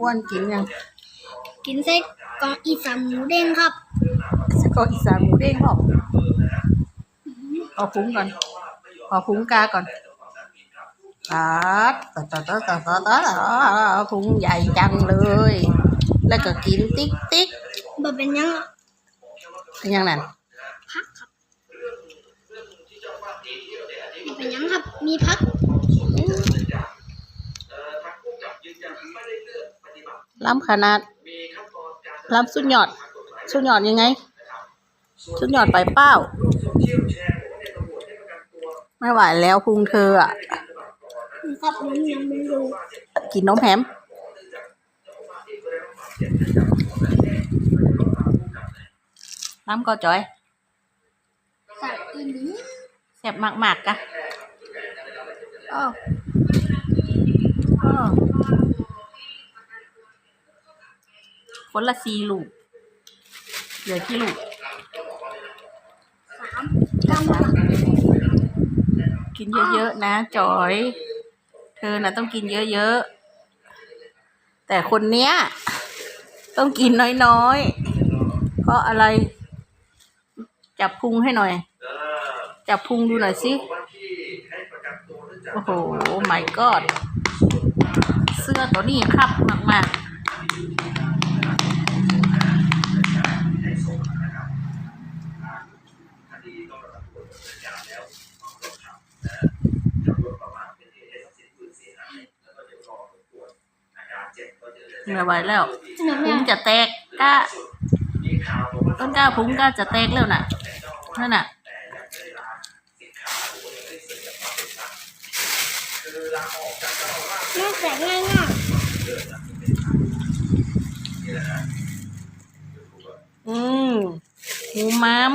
อ้วนกินยังกินไส้กรอกอีสานหมูเด้งครับสกออีสานหมูเด้งหรอกเอาพุงก่อนเอาพุงกาก่อนตัดตัดตัดตัดตัดตัดตัดพุงใหญ่จังเลย แล้วก็กินติ๊กติ๊กบ่เป็นหยังเป็นยังนั่นพักครับบ่เป็นหยังครับ มีพัก ล้ำขนาด ล้ำสุดยอด สุดยอดยังไง สุดยอดไปเป้า ไม่ไหวแล้วพุงเธออะครับผมยังไม่รู้กินนมแฮมน้ำก็จอยใส่อีนี้แซ่บมากๆกะอ้ออ้อ คนละสี่ลูก เหลือกี่ลูกสามกำลังกินเยอะๆนะจอย เธอน่ะต้องกินเยอะๆ แต่คนเนี้ย ต้องกินน้อยๆ เพราะอะไร จับพุงให้หน่อย จับพุงดูหน่อยสิ โอ้โห my god เสื้อตัวนี้ครับมากๆ ไม่ไหวแล้วขนมพุยังงจะแตกกล้าต้นกล้าพุงกล้าจะแตกแล้วน่ะนั่นน่ะน่าแสกง่ายมากอืมหมูม้าม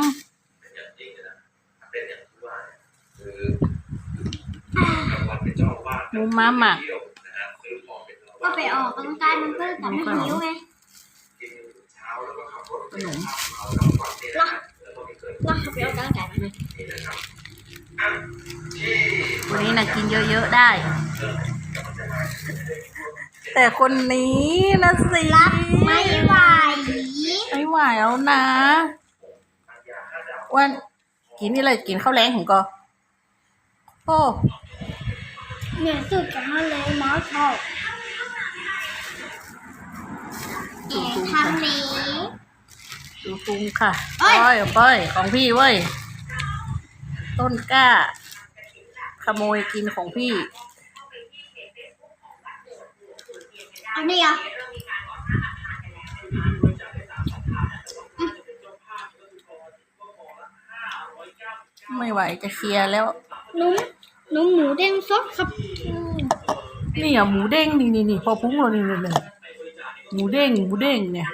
หมูม้ามหมักก็ ไปออกกำลังกายมันเพื่อทำให้หิวไงขนมเนาะเนาะไปออกกำลังกายมันวันนี้นะกินเยอะๆได้ แต่คนนี้นะสิไม่ไหวไม่ไหวแล้วนะอ้วันกินนี่เลยกินข้าวแรงของก็โอ้เหนื่อยสุดกับมันเลยหมอชอบ แกทำนี้ดูปรุงค่ะเอ้ยป้อยเอาป้อยของพี่เว้ย ต้นกล้า ขโมยกินของพี่ อันนี้อะไม่ไหวจะเคลียร์แล้วนุ่มนุ่มหมูเด้งซดครับ นี่อะหมูเด้งนี่นี่นี่พอพุ้งเรานี่นี่นี่ หมูเด้งหมูเด้งเนี่ย